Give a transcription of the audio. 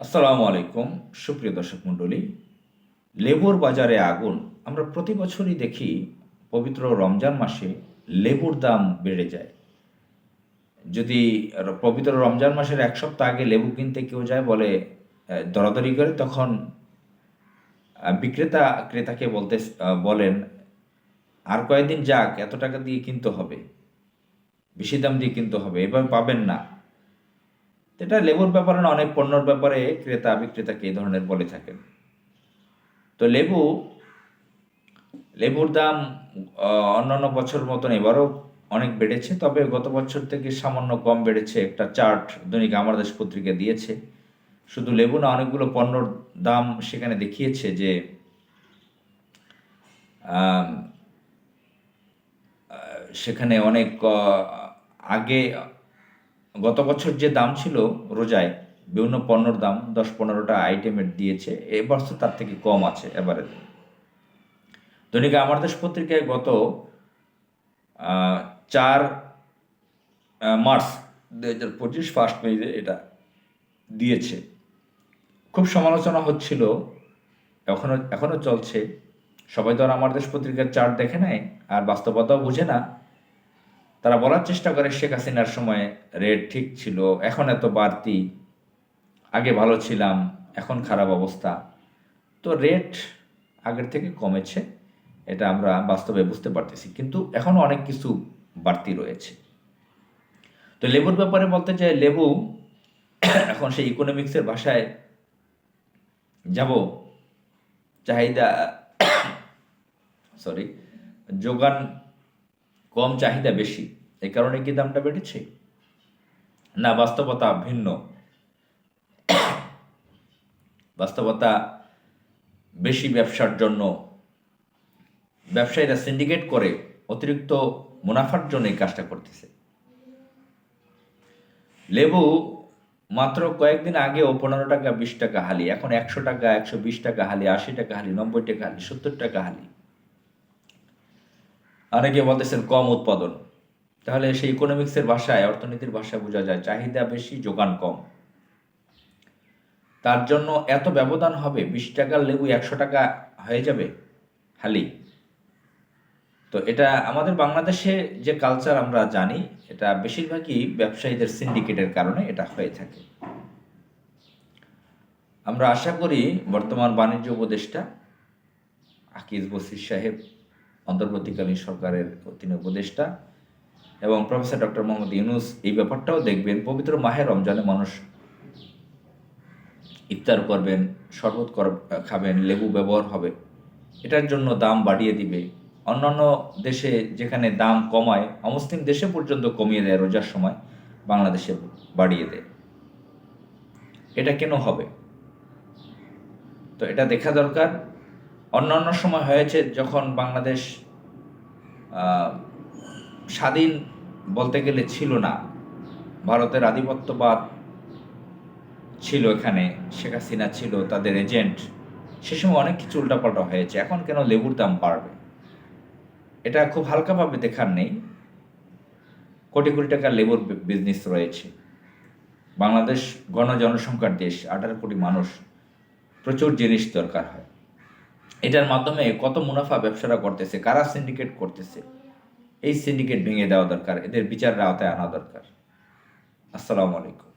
আসসালামু আলাইকুম, সুপ্রিয় দর্শক মণ্ডলী। লেবুর বাজারে আগুন, আমরা প্রতি বছরই দেখি পবিত্র রমজান মাসে লেবুর দাম বেড়ে যায়। যদি পবিত্র রমজান মাসের এক সপ্তাহ আগে লেবু কিনতে কেউ যায় বলে দরাদরি করে, তখন বিক্রেতা, ক্রেতাকে বলতে বলেন, আর কয়েকদিন যাক, এত টাকা দিয়ে কিনতে হবে। বেশি দাম দিয়ে কিনতে হবে। এভাবে পাবেন না। এটা লেবুর ব্যাপারে না, অনেক পণ্যর ব্যাপারে ক্রেতা, বিক্রেতাকে এই ধরনের বলে থাকেন। তো লেবু, লেবুর দাম অন্যান্য বছর মতন এবারও অনেক বেড়েছে, তবে গত বছর থেকে সামান্য কম বেড়েছে। একটা চার্ট দৈনিক আমার দেশ পত্রিকা দিয়েছে। শুধু লেবু না, অনেকগুলো পণ্যর দাম সেখানে দেখিয়েছে যে সেখানে অনেক আগে গত বছর যে দাম ছিল রোজায়, বিভিন্ন পণ্যর দাম দশ পনেরোটা আইটেমের দিয়েছে এবার তো তার থেকে কম আছে এবারে দৈনিক আমার দেশ পত্রিকায় গত চার মার্চ দু হাজার পঁচিশ ফার্স্ট পেজে এটা দিয়েছে। খুব সমালোচনা হচ্ছিল, এখনও এখনও চলছে। সবাই তো আর আমার দেশ পত্রিকার চার্ট দেখে নেয় আর বাস্তবতাও বুঝে না। তারা বলার চেষ্টা করে শেখ হাসিনার সময় রেট ঠিক ছিল, এখন এত বাড়তি, আগে ভালো ছিলাম, এখন খারাপ অবস্থা। তো রেট আগের থেকে কমেছে, এটা আমরা বাস্তবে বুঝতে পারতেছি, কিন্তু এখনও অনেক কিছু বাড়তি রয়েছে। তো লেবুর ব্যাপারে বলতে চাই, লেবু এখন সেই ইকোনমিক্সের ভাষায় যাব, চাহিদা সরি যোগান কম চাহিদা বেশি এই কারণে কি দামটা বেড়েছে? না, বাস্তবতা ভিন্ন। বাস্তবতা বেশি ব্যবসার জন্য। ব্যবসায়ীরা সিন্ডিকেট করে অতিরিক্ত মুনাফার জন্য এই কাজটা করতেছে। লেবু মাত্র কয়েকদিন আগেও পনেরো টাকা, বিশ টাকা হালি, এখন একশো টাকা, একশো বিশ টাকা হালি, আশি টাকা হালি, নব্বই টাকা হালি, সত্তর টাকা হালি। অনেকে বলতেছেন কম উৎপাদন। তাহলে সেই ইকোনমিক্সের ভাষায়, অর্থনীতির ভাষায় বোঝা যায়, চাহিদা বেশি, যোগান কম। তার জন্য এত ব্যবধান হবে, বিশ টাকার লেবু একশো টাকা হয়ে যাবে হালি। তো এটা আমাদের বাংলাদেশে যে কালচার আমরা জানি, এটা বেশিরভাগই ব্যবসায়ীদের সিন্ডিকেটের কারণে এটা হয়ে থাকে। আমরা আশা করি বর্তমান বাণিজ্য উপদেষ্টা, আকিজ বসির সাহেব অন্তর্বর্তীকালীন সরকারের তিনি উপদেষ্টা এবং প্রফেসর ডক্টর মোহাম্মদ ইউনুস এই ব্যাপারটাও দেখবেন, পবিত্র মাহে রমজানে মানুষ ইফতার করবেন, শরবত কর, খাবেন, লেবু ব্যবহার হবে। এটার জন্য দাম বাড়িয়ে দিবে। অন্যান্য দেশে যেখানে দাম কমায়, অমুসলিম দেশে পর্যন্ত কমিয়ে দেয় রোজার সময়, বাংলাদেশে বাড়িয়ে দেয়। এটা কেন হবে? তো এটা দেখা দরকার। অন্যান্য সময় হয়েছে যখন বাংলাদেশ স্বাধীন বলতে গেলে ছিল না। ভারতের আধিপত্যবাদ ছিল এখানে, শেখ হাসিনা ছিল তাদের এজেন্ট। সে সময় অনেক কিছু উল্টাপাল্টা হয়েছে, এখন কেন লেবুর দাম বাড়বে? এটা খুব হালকাভাবে দেখার নেই। কোটি কোটি টাকার লেবুর বিজনেস রয়েছে। বাংলাদেশ গণ জনসংখ্যার দেশ, আঠারো কোটি মানুষ, প্রচুর জিনিস দরকার হয়। এটার মাধ্যমে কত মুনাফা ব্যবসারা করতেছে, কারা সিন্ডিকেট করতেছে, এই সিন্ডিকেট ভেঙে দেওয়া দরকার, এদের বিচারের আওতায় আনা দরকার। আসসালামু আলাইকুম।